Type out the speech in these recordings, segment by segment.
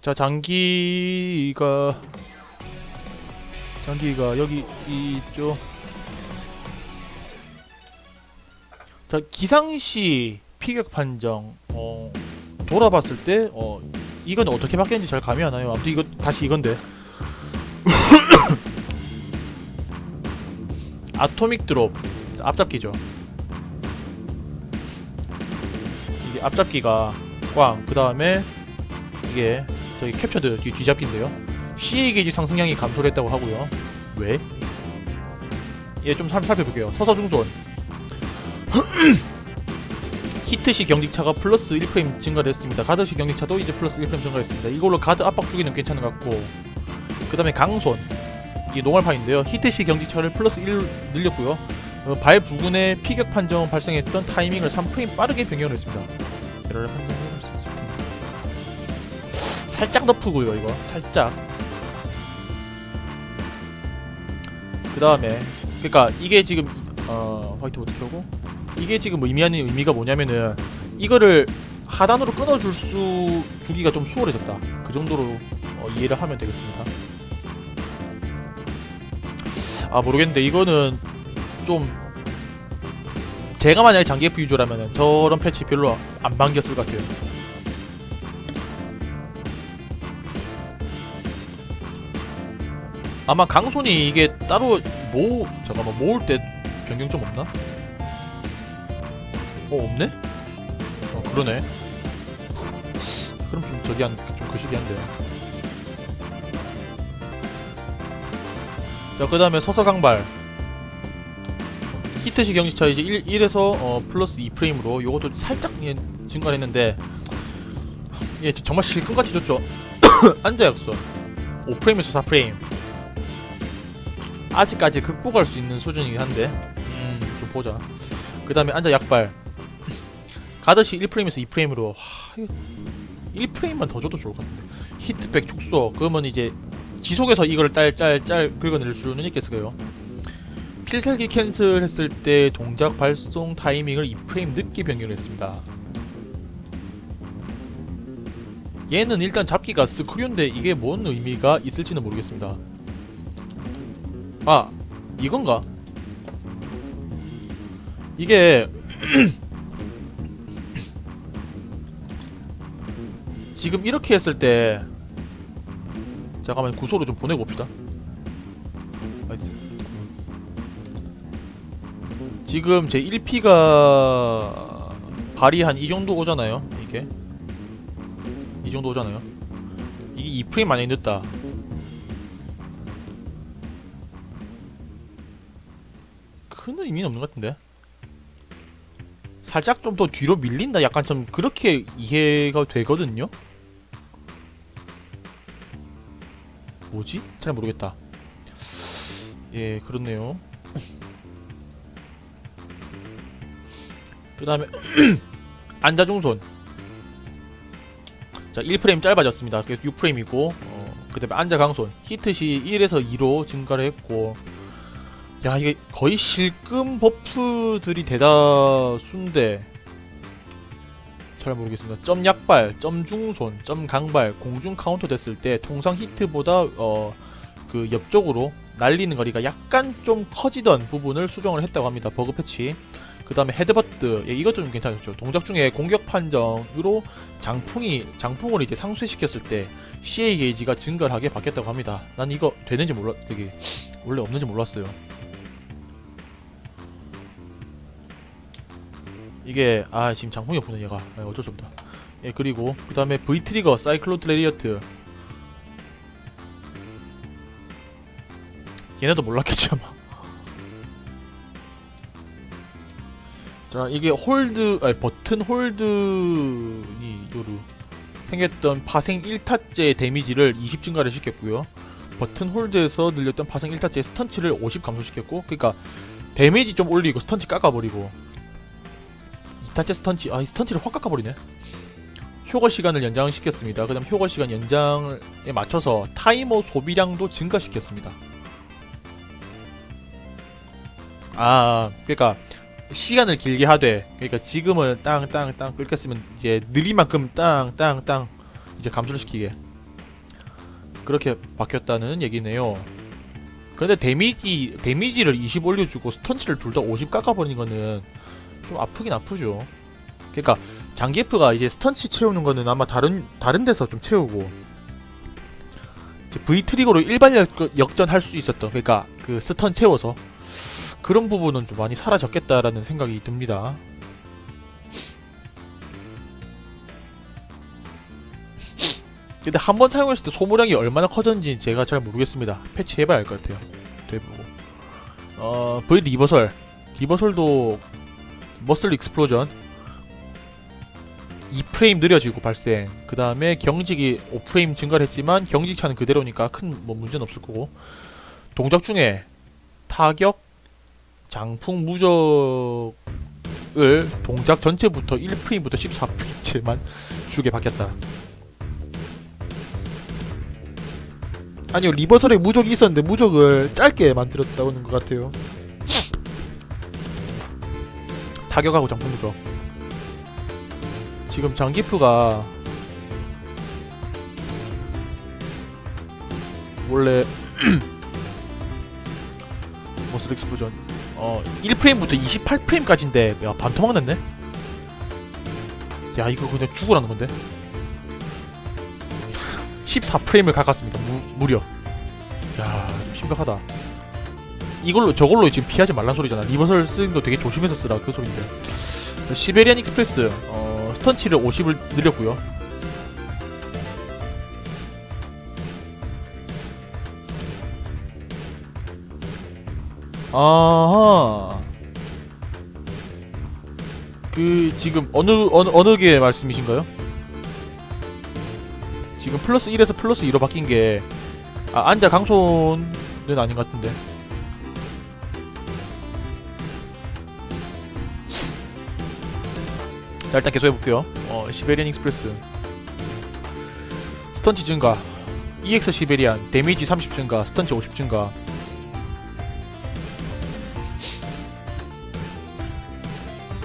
자 장기가 장기가 여기 있죠. 자 기상시 피격 판정 어 돌아봤을 때 어 이건 어떻게 바뀌었는지 잘 감이 안 와요. 아무튼 이거 다시 이건데 아토믹 드롭 앞잡기죠. 이게 앞잡기가 꽝. 그 다음에 이게 저기 캡처드 뒤 뒤잡기인데요. CA 게이지 상승량이 감소를 했다고 하고요. 왜? 예, 좀 살- 살펴볼게요. 서서 중손. 히트시 경직차가 플러스 1프레임 증가를 했습니다. 가드시 경직차도 이제 플러스 1프레임 증가를 했습니다. 이걸로 가드 압박 주기는 괜찮은 것 같고 그 다음에 강손 이게 노멀판인데요. 히트시 경직차를 플러스 1 늘렸고요. 어, 발 부근에 피격 판정 발생했던 타이밍을 3프레임 빠르게 변경을 했습니다. 에러를 판정할 수 있습니다. 살짝 너프고요 이거 살짝 그 다음에 그러니까 이게 지금 어 화이트보드 켜고 이게 지금 의미하는 의미가 뭐냐면은 이거를 하단으로 끊어줄 수 주기가 좀 수월해졌다 그 정도로 어, 이해를 하면 되겠습니다 아 모르겠는데 이거는 좀 제가 만약에 장기 F 유저라면은 저런 패치 별로 안 반겼을 것 같아요 아마 강손이 이게 따로 모 잠깐만 모을 때 변경점 없나? 어 없네? 어 그러네. 그럼 좀 저기 한좀 거시기 한데. 자 그 다음에 서서강발. 히트시 경지차 이제 1, 1에서 어, 플러스 2프레임으로 요것도 살짝 예, 증가를 했는데 예 정말 실컷같이 줬죠. 앉아약소 5프레임에서 4프레임. 아직까지 극복할 수 있는 수준이긴 한데 음 좀 보자. 그 다음에 앉아 약발. 가듯이 1프레임에서 2프레임으로 하, 1프레임만 더 줘도 좋을 것 같은데. 히트백 축소 그러면 이제 지속해서 이걸 짤짤짤 긁어낼 수는 있겠어요. 필살기 캔슬 했을 때 동작 발송 타이밍을 2프레임 늦게 변경했습니다. 얘는 일단 잡기가 스크류인데 이게 뭔 의미가 있을지는 모르겠습니다. 아 이건가? 이게 지금 이렇게 했을 때 잠깐만 구소로 좀 보내고 봅시다. 나이스. 지금 제 1P가 발이 한 이 정도 오잖아요 이게. 이 정도 오잖아요. 이게 2프레임 많이 늦다. 큰 의미는 없는 것 같은데? 살짝 좀 더 뒤로 밀린다. 약간 좀 그렇게 이해가 되거든요 뭐지? 잘 모르겠다. 예 그렇네요. 그 다음에 안자중손. 자 1프레임 짧아졌습니다. 그래서 6프레임이고 어, 그 다음에 안자강손. 히트시 1에서 2로 증가를 했고. 야 이게 거의 실금 버프들이 대다수인데 잘 모르겠습니다. 점 약발, 점 중손, 점 강발, 공중 카운터 됐을 때 통상 히트보다 어 그 옆쪽으로 날리는 거리가 약간 좀 커지던 부분을 수정을 했다고 합니다. 버그 패치. 그 다음에 헤드버트, 예, 이것도 좀 괜찮았죠. 동작 중에 공격 판정으로 장풍이 장풍을 이제 상쇄시켰을 때 CA 게이지가 증가하게 바뀌었다고 합니다. 난 이거 되는지 몰라, 되게 원래 없는지 몰랐어요. 이게 아 지금 장풍이 없구나 얘가. 아, 어쩔 수 없다. 예 그리고 그 다음에 V 트리거 사이클로트 레리어트. 얘네도 몰랐겠지 아마. 자 이게 홀드 아니 버튼 홀드니 요루. 생겼던 파생 1타째 데미지를 20 증가를 시켰고요. 버튼 홀드에서 늘렸던 파생 1타째 스턴치를 50 감소시켰고 그러니까 데미지 좀 올리고 스턴치 깎아버리고 이타체 스턴치 아이 스턴치를 확 깎아버리네. 효과 시간을 연장시켰습니다. 그 다음 효과 시간 연장에 맞춰서 타이머 소비량도 증가시켰습니다. 아 그러니까 시간을 길게 하되 그러니까 지금은 땅땅땅 긁혔으면 이제 느린 만큼 땅 땅 땅 이제 감소를 시키게. 그렇게 바뀌었다는 얘기네요. 근데 데미지 데미지를 20 올려주고 스턴치를 둘 다 50 깎아버리는 거는 좀 아프긴 아프죠. 그러니까 장기프가 이제 스턴치 채우는 거는 아마 다른 다른 데서 좀 채우고 V 트리거로 일반 역- 역전할 수 있었던 그러니까 그 스턴 채워서 그런 부분은 좀 많이 사라졌겠다라는 생각이 듭니다. 근데 한 번 사용했을 때 소모량이 얼마나 커졌는지 제가 잘 모르겠습니다. 패치해봐야 할 것 같아요. 되보고. 어, V 리버설. 리버설도 머슬 익스플로전 2프레임 느려지고 발생. 그 다음에 경직이 5프레임 증가를 했지만 경직 차는 그대로니까 큰 뭐 문제는 없을 거고. 동작 중에 타격, 장풍 무적을 동작 전체부터 1프레임부터 14프레임째만 주게 바뀌었다. 아니요 리버설에 무적이 있었는데 무적을 짧게 만들었다고 하는 것 같아요. 타격하고 장풍 무적. 지금 장기프가 원래 머슬 익스플로전 어 1프레임부터 28프레임까지인데 야 반토막 났네? 야 이거 그냥 죽으라는 건데 14프레임을 가깝습니다. 무, 무려. 야 좀 심각하다 이걸로 저걸로 지금 피하지 말란 소리잖아 리버설 쓰는 거 되게 조심해서 쓰라 그 소린데 시베리안 익스프레스 어 스턴치를 50을 늘렸고요 아하. 그 지금 어느 어느 어느 게 말씀이신가요? 지금 플러스 1에서 플러스 2로 바뀐 게 아, 안자 강손은 아닌 것 같은데. 자 일단 계속 해볼게요. 어 시베리안 익스프레스 스턴치 증가 EX 시베리안 데미지 30 증가 스턴치 50 증가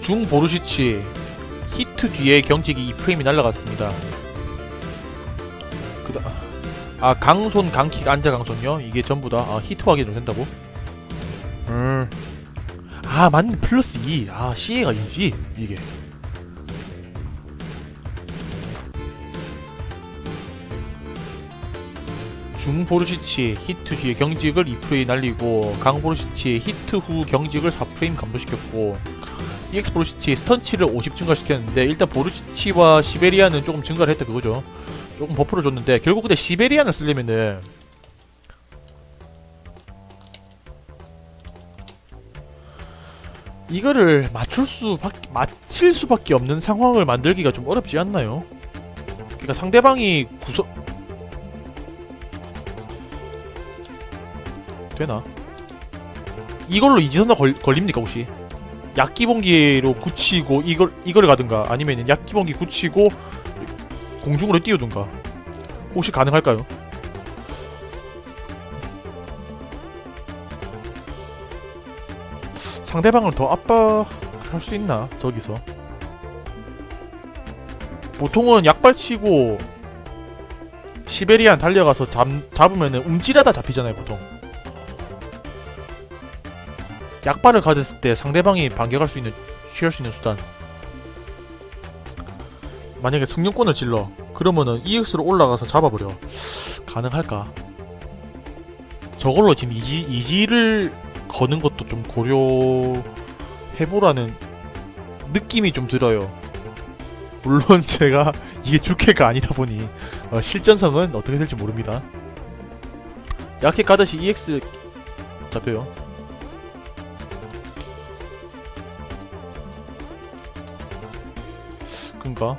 중 보르시치 히트 뒤에 경직이 2프레임이 날라갔습니다. 그다 아 강손 강킥 안자 강손요? 이게 전부 다 아, 히트 확인으로 된다고? 음. 아 맞네 플러스 2. 아 CA가 2지 이게. 중 보르시치 히트 뒤에 경직을 2프레임 날리고 강 보르시치 히트 후 경직을 4프레임 감소시켰고 EX 보르시치 스턴치를 50 증가시켰는데 일단 보르시치와 시베리안은 조금 증가를 했다 그거죠. 조금 버프를 줬는데 결국 근데 시베리안을 쓰려면은 이거를 맞출 수밖에 맞힐 수밖에 없는 상황을 만들기가 좀 어렵지 않나요? 그러니까 상대방이 구석 되나? 이걸로 이지선다 걸, 걸립니까 혹시? 약기봉기로 굳히고 이걸 이걸 가든가 아니면 약기봉기 굳히고 공중으로 띄우든가 혹시 가능할까요? 상대방을 더 압박할 수 있나 저기서 보통은 약발치고 시베리안 달려가서 잡, 잡으면은 움찔하다 잡히잖아요 보통 약발을 가졌을 때 상대방이 반격할 수 있는 취할 수 있는 수단. 만약에 승용권을 질러 그러면은 EX로 올라가서 잡아버려. 가능할까? 저걸로 지금 이지, 이지를 거는 것도 좀 고려해보라는 느낌이 좀 들어요. 물론 제가 이게 주캐가 아니다 보니 어, 실전성은 어떻게 될지 모릅니다. 약해 가듯이 EX 잡혀요 그니까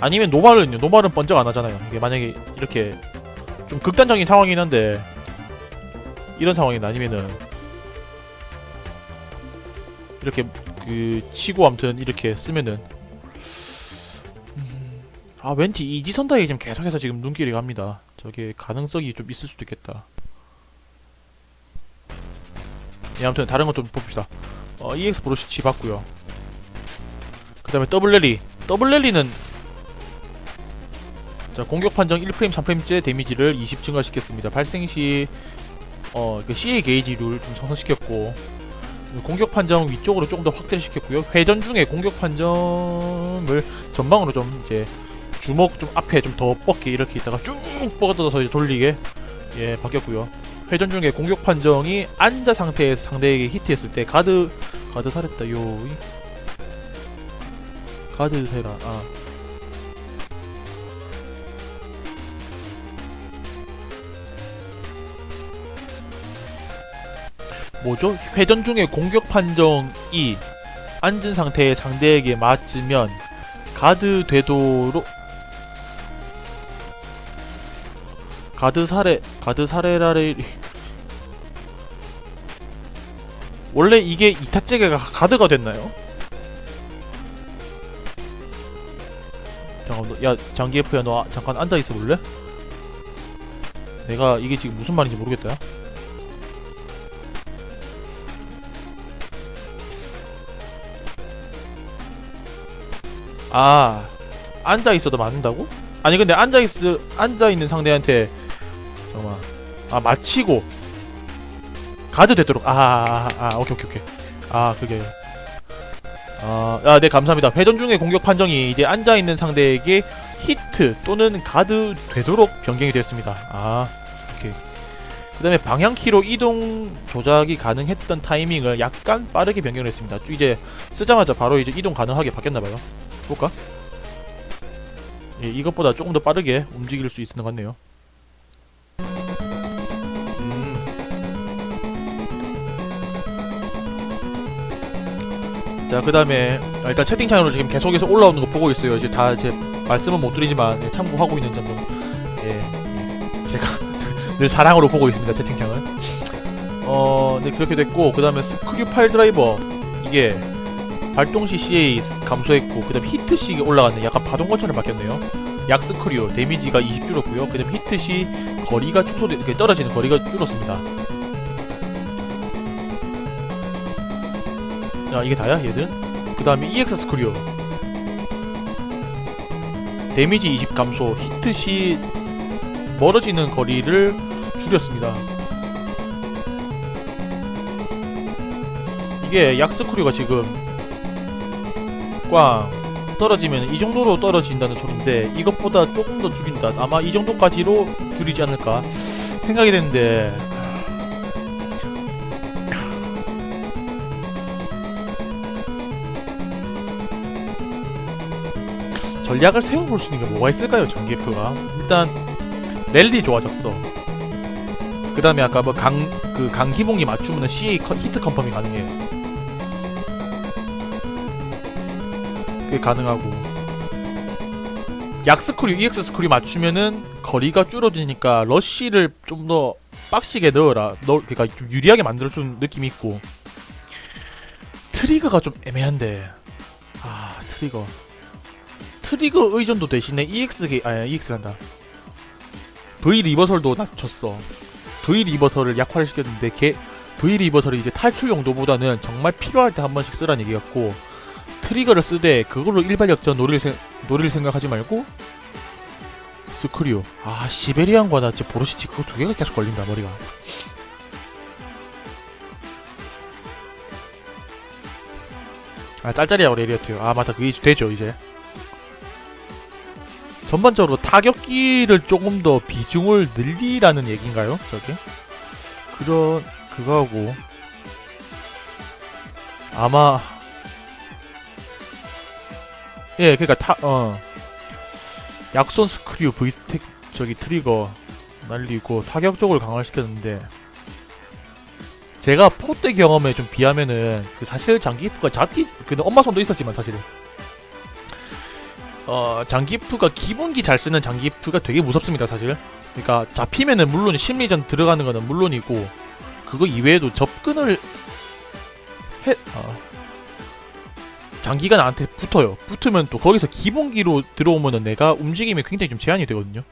아니면 노말은요 노말은 번쩍 안 하잖아요 이게 만약에 이렇게 좀 극단적인 상황이긴 한데 이런 상황이 아니면은 이렇게 그 치고 아무튼 이렇게 쓰면은 음, 아 왠지 이지선다에 지금 계속해서 지금 눈길이 갑니다. 저게 가능성이 좀 있을 수도 있겠다. 예, 아무튼 다른 것 좀 봅시다. 어, EX 브로시치 봤고요. 그 다음에 더블렐리. 더블렐리는 자 공격 판정 1프레임 3프레임째 데미지를 20 증가시켰습니다. 발생 시 어, 그 CA 게이지를 좀 상승시켰고 공격 판정 위쪽으로 조금 더 확대를 시켰고요. 회전 중에 공격 판정을 전방으로 좀 이제 주먹 좀 앞에 좀 더 뻗게 이렇게 있다가 쭉 뻗어서 이제 돌리게 예 바뀌었고요. 회전 중에 공격 판정이 앉아 상태에서 상대에게 히트했을 때 가드 가드 살했다 요. 가드 세라 아. 뭐죠? 회전 중에 공격 판정이 앉은 상태의 상대에게 맞으면 가드 되도록 가드 사례 가드 사례라를 원래 이게 이타째가 가드가 됐나요? 잠깐 너, 야 장기F야 너 아- 잠깐 앉아 있어 볼래? 내가 이게 지금 무슨 말인지 모르겠다. 아 앉아 있어도 맞는다고? 아니 근데 앉아 있 앉아 있는 상대한테 잠깐만 아 맞히고 가드 되도록. 아아 아, 아, 오케이 오케이 오케이. 아 그게. 아네 감사합니다. 회전 중에 공격 판정이 이제 앉아 있는 상대에게 히트 또는 가드 되도록 변경이 되었습니다. 아 오케이. 그 다음에 방향키로 이동 조작이 가능했던 타이밍을 약간 빠르게 변경을 했습니다. 이제 쓰자마자 바로 이제 이동 가능하게 바뀌었나봐요. 볼까? 예, 이것보다 조금 더 빠르게 움직일 수 있는 것 같네요. 자, 그 다음에 일단 채팅창으로 지금 계속해서 올라오는 거 보고 있어요. 이제 다제 말씀은 못 드리지만 예, 참고하고 있는 점도 예, 예, 제가 늘 사랑으로 보고 있습니다. 채팅창을. 어, 네 그렇게 됐고 그 다음에 스크류 파일 드라이버 이게 발동 시 CA 감소했고 그 다음 히트 시 올라갔네. 약간 파동권처럼 바뀌었네요. 약스크리오 데미지가 20 줄었고요. 그 다음 히트 시 거리가 이렇게 떨어지는 거리가 줄었습니다. 야 이게 다야 얘들? 그 다음에 EX 스크리오 데미지 20 감소 히트 시 멀어지는 거리를 줄였습니다. 이게 약스크리오가 지금 꽝 떨어지면 이 정도로 떨어진다는 소린데 이것보다 조금 더 줄인다 아마 이 정도까지로 줄이지 않을까 생각이 되는데 전략을 세워볼 수 있는 게 뭐가 있을까요 전기표가? 일단 랠리 좋아졌어. 그 다음에 아까 뭐 강 그 강기봉이 맞추면 CA 컨- 히트 컨펌이 가능해요 그게 가능하고. 약 스크류, EX 스크류 맞추면은 거리가 줄어드니까 러쉬를 좀 더 빡시게 넣어라. 넣, 그러니까 좀 유리하게 만들어주는 느낌이 있고. 트리거가 좀 애매한데. 아 트리거 트리거 의존도 대신에 EX 게 아니 EX란다. V 리버설도 낮췄어. V 리버설을 약화를 시켰는데 걔 V 리버설이 이제 탈출 용도보다는 정말 필요할 때 한 번씩 쓰라는 얘기였고 트리거를 쓰되 그걸로 일발 역전 노릴, 생, 노릴 생각하지 말고 스크리오 아 시베리안과 나 진짜 보로시치 그거 두 개가 계속 걸린다 머리가. 아 짤짤이하고 레리어트요 아 맞다. 그게 되죠 이제 전반적으로 타격기를 조금 더 비중을 늘리라는 얘기인가요? 저게? 그런 그거하고 아마 예, 그러니까 타 어. 약손 스크류 V스택 저기 트리거 날리고 타격적으로 강화를 시켰는데 제가 포대 경험에 좀 비하면은 그 사실 장기프가 잡히 근데 엄마 손도 있었지만 사실은 어 장기프가 기본기 잘 쓰는 장기프가 되게 무섭습니다 사실 그러니까 잡히면은 물론 심리전 들어가는 거는 물론이고 그거 이외에도 접근을 해 어. 장기가 나한테 붙어요. 붙으면 또 거기서 기본기로 들어오면은 내가 움직임이 굉장히 좀 제한이 되거든요.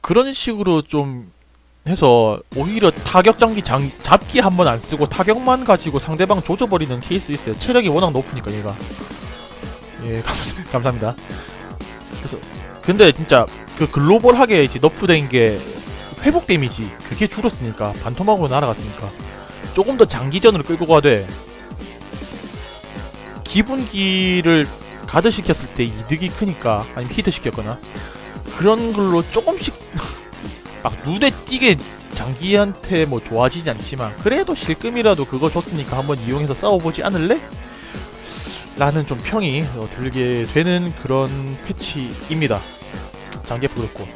그런 식으로 좀 해서 오히려 타격 장기 장, 잡기 한 번 안 쓰고 타격만 가지고 상대방 조져버리는 케이스도 있어요. 체력이 워낙 높으니까 얘가. 예, 감, 감사합니다. 그래서 근데 진짜 그 글로벌하게 이제 너프된 게 회복 데미지 그게 줄었으니까 반토막으로 날아갔으니까 조금 더 장기전으로 끌고 가되 기본기를 가드 시켰을 때 이득이 크니까 아니면 히트 시켰거나 그런 걸로 조금씩 막 눈에 띄게 장기한테 뭐 좋아지지 않지만 그래도 실금이라도 그거 줬으니까 한번 이용해서 싸워보지 않을래? 라는 좀 평이 어, 들게 되는 그런 패치입니다. 장기프 그렇고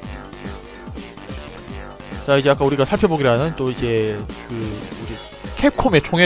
자 이제 아까 우리가 살펴보기로 하는 또 이제 그 우리 캡콤의 총애를